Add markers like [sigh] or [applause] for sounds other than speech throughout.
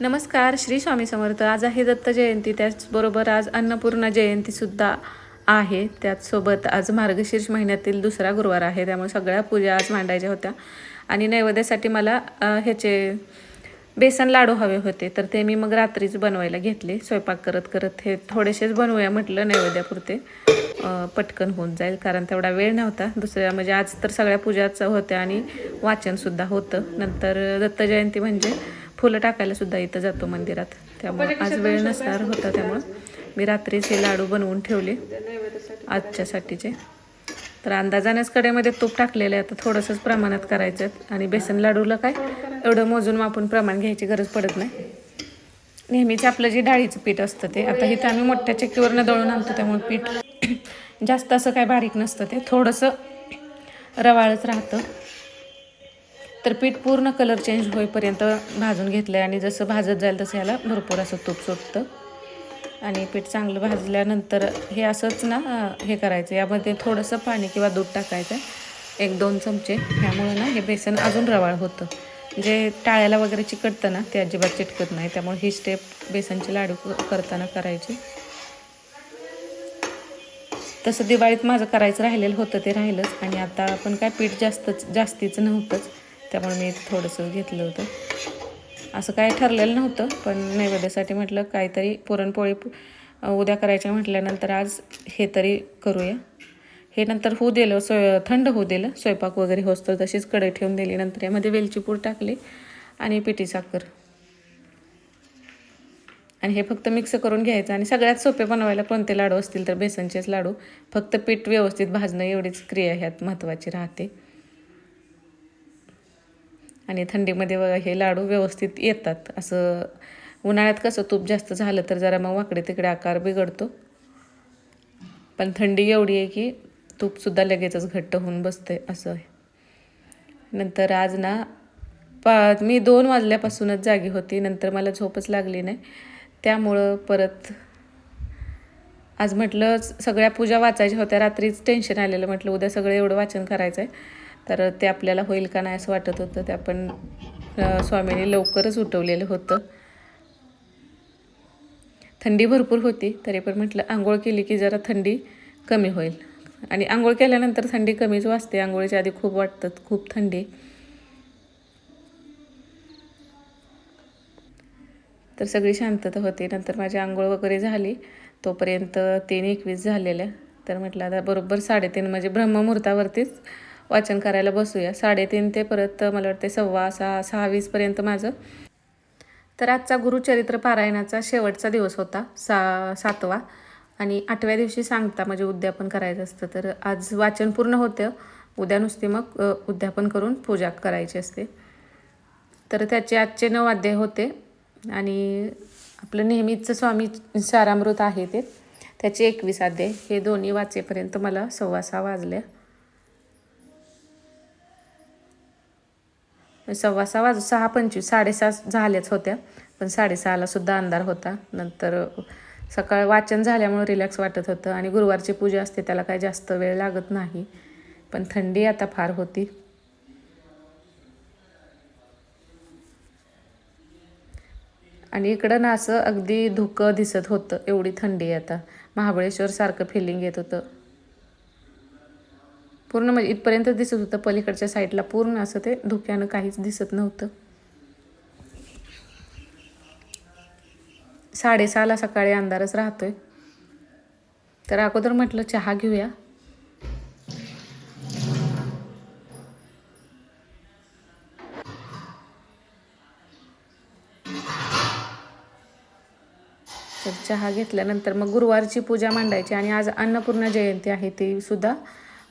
नमस्कार श्री स्वामी समर्थ. आज आहे दत्त जयंती त्याचबरोबर आज अन्नपूर्णा जयंतीसुद्धा आहे. त्याचसोबत आज मार्गशीर्ष महिन्यातील दुसरा गुरुवार आहे त्यामुळे सगळ्या पूजा आज मांडायच्या होत्या. आणि नैवेद्यासाठी मला ह्याचे बेसन लाडू हवे होते तर ते मी मग रात्रीच बनवायला घेतले. स्वयंपाक करत करत हे थोडेसेच बनवूया म्हटलं नैवेद्यापुरते. पटकन होऊन जाईल कारण तेवढा वेळ नव्हता. दुसऱ्या म्हणजे आज तर सगळ्या पूजाच होत्या आणि वाचनसुद्धा होतं. नंतर दत्त जयंती म्हणजे फुलं टाकायला सुद्धा इथं जातो मंदिरात. त्यामुळे आज वेळ नसणार होता त्यामुळं. मी रात्रीच हे लाडू बनवून ठेवले. आजच्यासाठीचे. तर अंदाजानेच कडेमध्ये तूप टाकलेलं आहे. आता थोडंसंच प्रमाणात करायचं आणि बेसन लाडूला काय? एवढं मोजून मापून प्रमाण घ्यायची गरज पडत नाही. नेहमीच आपलं जे डाळीचं पीठ असतं ते. आता इथं आम्ही मोठ्या चक्कीवरनं दळून आणतो त्यामुळे पीठ. जास्त असं काय बारीक नसतं ते. थोडंसं रवाळच राहतं. तर पीठ पूर्ण कलर चेंज होईपर्यंत भाजून घेतलं आहे आणि जसं भाजत जाईल तसं याला भरपूर असं तूप सुटतं. आणि पीठ चांगलं भाजल्यानंतर हे असंच ना हे करायचं. यामध्ये थोडंसं पाणी किंवा दूध टाकायचं. एक दोन चमचे. ह्यामुळे ना हे बेसन अजून रवाळ होतं. जे टाळ्याला वगैरे चिकटतं ना ते अजिबात चिटकत नाही. त्यामुळे ही स्टेप बेसनचे लाडू करताना करायची. तसं दिवाळीत माझं करायचं राहिलेलं होतं ते राहिलंच. आणि आता आपण काय पीठ जास्तच जास्तीचं नव्हतंच. त्यामुळे मी थोडंसं घेतलं होतं. असं काय ठरलेलं नव्हतं पण नैवेद्यासाठी म्हटलं काहीतरी पुरणपोळी उद्या करायच्या म्हटल्यानंतर आज हे तरी करूया. हे नंतर होऊ दिलं सोय थंड होऊ दिलं. स्वयंपाक वगैरे होसतो तशीच कढई ठेवून दिली नंतर यामध्ये वेलची पूड टाकली आणि पिठी साखर. आणि हे फक्त मिक्स करून घ्यायचं आणि सगळ्यात सोपे बनवायला कोणते लाडू असतील तर बेसनचेच लाडू. फक्त पीठ व्यवस्थित भाजणं एवढीच क्रिया ह्यात महत्त्वाची राहते. आणि थंडीमध्ये बघा हे लाडू व्यवस्थित येतात. असं उन्हाळ्यात कसं तूप जास्त झालं तर जरा मग वाकडे तिकडे आकार बिघडतो. पण थंडी एवढी आहे की तूपसुद्धा लगेचच घट्ट होऊन बसते असं आहे. नंतर आज ना पा मी दोन वाजल्यापासूनच जागी होती. नंतर मला झोपच लागली नाही. त्यामुळं परत आज म्हटलं सगळ्या पूजा वाचायच्या होत्या. रात्रीच टेन्शन आलेलं. म्हटलं उद्या सगळं एवढं वाचन करायचं आहे तर ते आपल्याला होईल का नाही असं वाटत होतं. ते आपण स्वामीने स्वामींनी लवकरच उठवलेलं होतं. थंडी भरपूर होती तरी पण म्हटलं आंघोळ केली की जरा थंडी कमी होईल. आणि आंघोळ केल्यानंतर थंडी कमीच वाजते. आंघोळीच्या आधी खूप वाटतं खूप थंडी. तर सगळी शांतता होती. नंतर माझी आंघोळ वगैरे झाली. तोपर्यंत तीन एकवीस झालेल्या. तर म्हटलं आता बरोबर साडेतीन म्हणजे ब्रह्ममुहूर्तावरतीच वाचन करायला बसूया. साडेतीन ते परत मला वाटते सव्वा सहा सहा वीसपर्यंत माझं. तर आजचा गुरुचरित्र पारायणाचा शेवटचा दिवस होता सा सातवा. आणि आठव्या दिवशी सांगता म्हणजे उद्यापन करायचं असतं. तर आज वाचन पूर्ण होतं. उद्या नुसती मग उद्यापन करून पूजा करायची असते. तर त्याचे आजचे नऊ अध्याय होते. आणि आपलं नेहमीचं स्वामी सारामृत आहे ते. त्याचे एकवीस अध्याय. हे दोन्ही वाचेपर्यंत मला सव्वा सहा वाजल्या. सव्वा सहा वाजू सहा पंचवीस साडेसहा झाल्याच होत्या. पण साडेसहाला सुद्धा अंधार होता. नंतर सकाळ वाचन झाल्यामुळे रिलॅक्स वाटत होतं आणि गुरुवारची पूजा असते त्याला काही जास्त वेळ लागत नाही. पण थंडी आता फार होती. आणि इकडं ना असं अगदी धुकं दिसत होतं. एवढी थंडी आता. महाबळेश्वर सारखं फिलिंग येत होतं. पूर्ण म्हणजे इथपर्यंत दिसत होतं पलीकडच्या साईडला पूर्ण असं ते धुक्यानं काहीच दिसत नव्हतं. साडेसहाला सकाळी अंधारच राहतोय. तर अगोदर म्हटलं चहा घेऊया. तर चहा घेतल्यानंतर मग गुरुवारची पूजा मांडायची आणि आज अन्नपूर्णा जयंती आहे ती सुद्धा.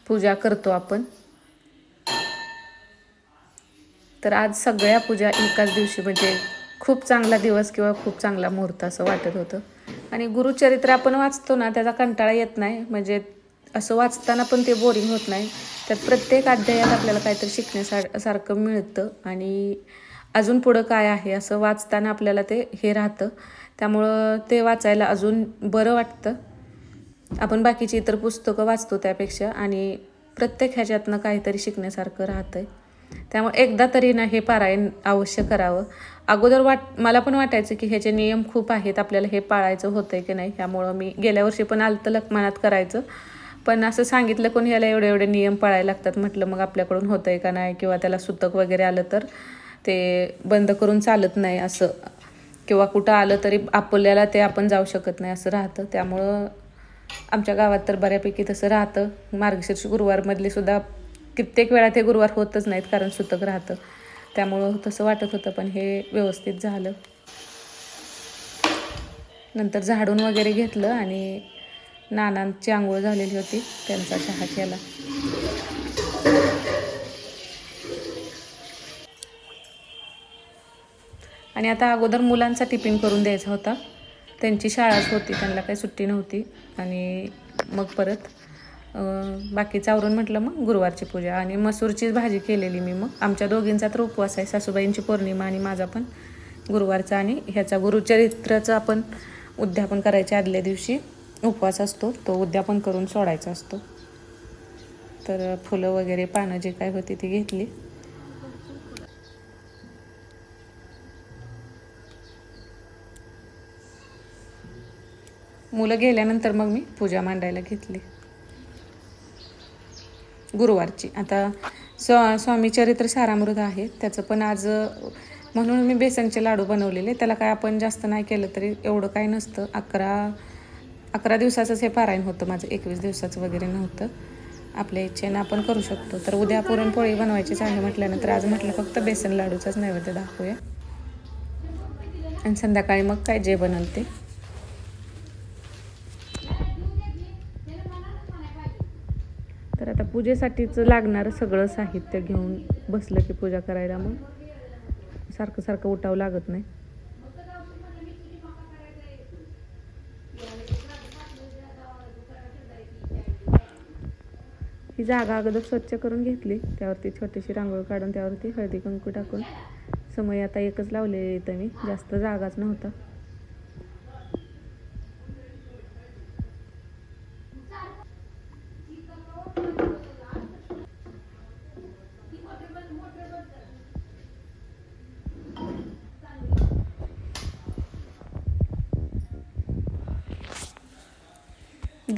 पूजा करतो आपण. तर आज सगळ्या पूजा एकाच दिवशी म्हणजे खूप चांगला दिवस किंवा खूप चांगला मुहूर्त असं वाटत होतं. आणि गुरुचरित्र आपण वाचतो ना त्याचा कंटाळा येत नाही. म्हणजे असं वाचताना पण ते बोरिंग होत नाही. तर प्रत्येक अध्यायात आपल्याला काहीतरी शिकण्यासार सारखं मिळतं. आणि अजून पुढं काय आहे असं वाचताना आपल्याला ते हे राहतं. त्यामुळं ते वाचायला अजून बरं वाटतं. आपण बाकीची इतर पुस्तकं वाचतो त्यापेक्षा आणि प्रत्येक ह्याच्यातनं काहीतरी शिकण्यासारखं राहतं आहे त्यामुळे एकदा तरी ना हे पारायण अवश्य करावं. अगोदर वाट मला पण वाटायचं की ह्याचे नियम खूप आहेत आपल्याला हे पाळायचं होतंय की नाही त्यामुळं मी गेल्या वर्षी पण आलं तर लकमानात करायचं. पण असं सांगितलं कोणी ह्याला एवढे एवढे नियम पाळायला लागतात म्हटलं मग आपल्याकडून होतं आहे का नाही? किंवा त्याला सुतक वगैरे आलं तर ते बंद करून चालत नाही असं. किंवा कुठं आलं तरी आपल्याला ते आपण जाऊ शकत नाही असं राहतं. त्यामुळं आमच्या गावात तर बऱ्यापैकी तसं राहतं. मार्गशीर्ष गुरुवारमधले सुद्धा कित्येक वेळा ते गुरुवार होतच नाहीत कारण सुतक राहतं. त्यामुळं तसं वाटत होतं पण हे व्यवस्थित झालं. नंतर झाडून वगैरे घेतलं आणि नानांची आंघोळ झालेली होती त्यांचा चहा केला. आणि आता अगोदर मुलांचा टिफिन करून द्यायचा होता. त्यांची शाळाच होती त्यांना काही सुट्टी नव्हती. आणि मग परत बाकीचं आवरून म्हटलं मग गुरुवारची पूजा. आणि मसूरचीच भाजी केलेली मी मग. आमच्या दोघींचा तर उपवास आहे सासूबाईंची पौर्णिमा आणि माझा पण गुरुवारचा. आणि ह्याचा गुरुचरित्राचं आपण उद्यापन करायच्या आदल्या दिवशी उपवास असतो तो उद्यापन करून सोडायचा असतो. तर फुलं वगैरे पानं जे काय होती ती घेतली. मुलं गेल्यानंतर मग मी पूजा मांडायला घेतली. गुरुवारची. आता स्वा स्वामी चरित्र सारामृत आहे. त्याचं पण आज म्हणून मी बेसनचे लाडू बनवलेले. त्याला काय आपण जास्त नाही केलं तरी एवढं काय नसतं. अकरा अकरा दिवसाचंच हे पारायण होतं माझं. एकवीस दिवसाचं वगैरे नव्हतं. आपल्या इच्छेनं आपण करू शकतो. तर उद्या पुरणपोळी बनवायचीच आहे म्हटल्यानंतर आज म्हटलं फक्त बेसन लाडूचाच नैवेद्य दाखवूया. आणि संध्याकाळी मग काय जे बनल ते तर आता पूजेसाठीचं लागणारं सगळं साहित्य घेऊन बसलं की पूजा करायला मग. सारखं सारखं उठावं लागत नाही. ही जागा अगोदर स्वच्छ करून घेतली. त्यावरती छोटीशी रांगोळी काढून त्यावरती हळदी कंकू टाकून. समय आता एकच लावले इथं मी. जास्त जागाच नव्हता.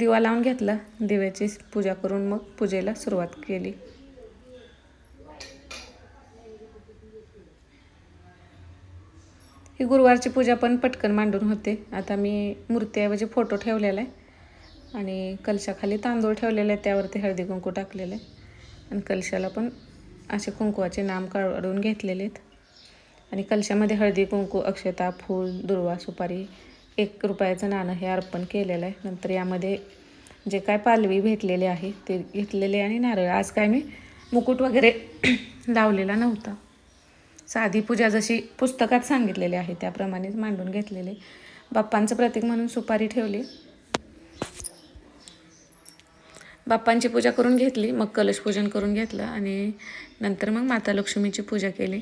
दिवा लावून घेतला. दिव्याची पूजा करून मग पूजेला सुरुवात केली. ही गुरुवारची पूजा पण पटकन मांडून होते. आता मी मूर्तीऐवजी फोटो ठेवलेला आहे. आणि कलशाखाली तांदूळ ठेवलेले आहे त्यावरती हळदी कुंकू टाकलेलं आहे आणि कलशाला पण असे कुंकवाचे नाम काढून घेतलेले आहेत. आणि कलशामध्ये हळदी कुंकू अक्षता फूल दुर्वा सुपारी एक रुपयाचं नाणं हे अर्पण केलेलं आहे. नंतर यामध्ये जे काय पालवी भेटलेले आहे ते घेतलेले आणि नारळ. आज काय मी मुकुट वगैरे [clears throat] लावलेला नव्हता. साधी पूजा जशी पुस्तकात सांगितलेली आहे त्याप्रमाणेच मांडून घेतलेले बाप्पांचं प्रतीक म्हणून सुपारी ठेवली. बाप्पांची पूजा करून घेतली मग कलश पूजन करून घेतलं आणि नंतर मग माता लक्ष्मीची पूजा केली.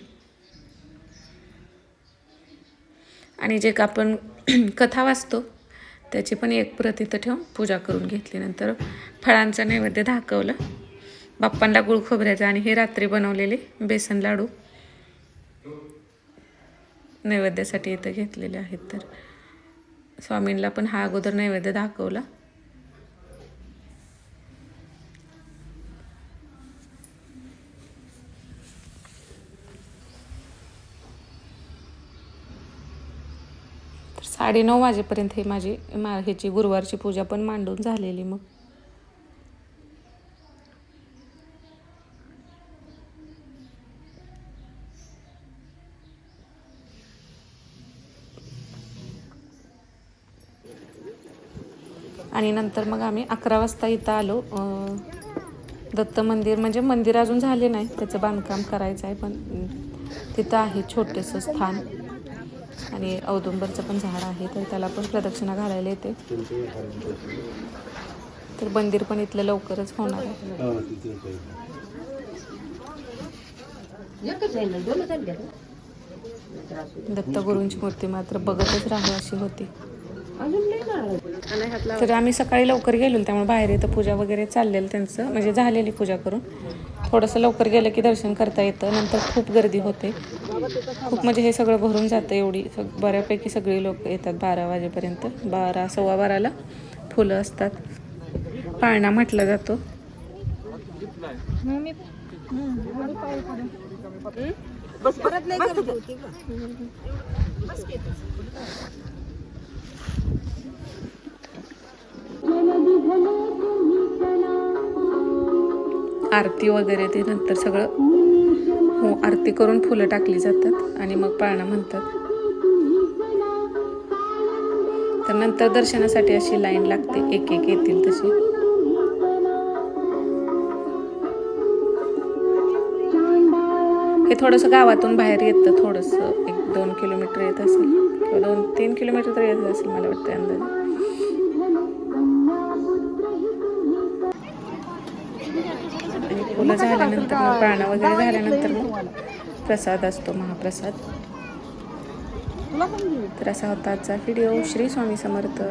आणि जे का आपण [clears throat] कथा वाचतो त्याची पण एक प्रत इथं ठेवून पूजा करून घेतली. नंतर फळांचं नैवेद्य दाखवलं. बाप्पांना गुळ खोबऱ्याचं आणि हे रात्री बनवलेले बेसन लाडू नैवेद्यासाठी इथं घेतलेले आहेत. तर स्वामींना पण हा अगोदर नैवेद्य दाखवला. साडेनऊ वाजेपर्यंत हे माझी मा ह्याची गुरुवारची पूजा पण मांडून झालेली मग. आणि नंतर मग आम्ही अकरा वाजता इथं आलो. दत्त मंदिर म्हणजे मंदिर अजून झाले नाही त्याचं बांधकाम करायचं आहे पण तिथं आहे छोटेसं स्थान. आणि औदुंबरचं पण झाड आहे तर त्याला पण प्रदक्षिणा घालायला येते. तर मंदिर पण इथलं लवकरच होणार आहे. दत्तगुरूंची मूर्ती मात्र बघतच राहू अशी होती. तर आम्ही सकाळी लवकर गेलो त्यामुळे बाहेर इथं पूजा वगैरे चाललेलं त्यांचं म्हणजे झालेली पूजा करून. थोडंसं लवकर गेलं की दर्शन करता येतं नंतर खूप गर्दी होते. खूप म्हणजे हे सगळं भरून जातं एवढी. सग बऱ्यापैकी सगळी लोक येतात बारा वाजेपर्यंत. बारा सव्वा बाराला फुलं असतात. पाळणा म्हटला जातो. आरती वगैरे ते नंतर सगळं हो आरती करून फुलं टाकली जातात आणि मग पाळणा म्हणतात. तर नंतर दर्शनासाठी अशी लाईन लागते एक एक येतील तशी. हे थोडंसं गावातून बाहेर येतं थोडंसं एक दोन किलोमीटर येत असेल किंवा दोन तीन किलोमीटर तर येत असेल मला वाटतं अंदाजे. फुलं झाल्यानंतर मग पाळणा वगैरे झाल्यानंतर मग प्रसाद असतो महाप्रसाद. तर असा होता आजचा व्हिडिओ. श्री स्वामी समर्थ.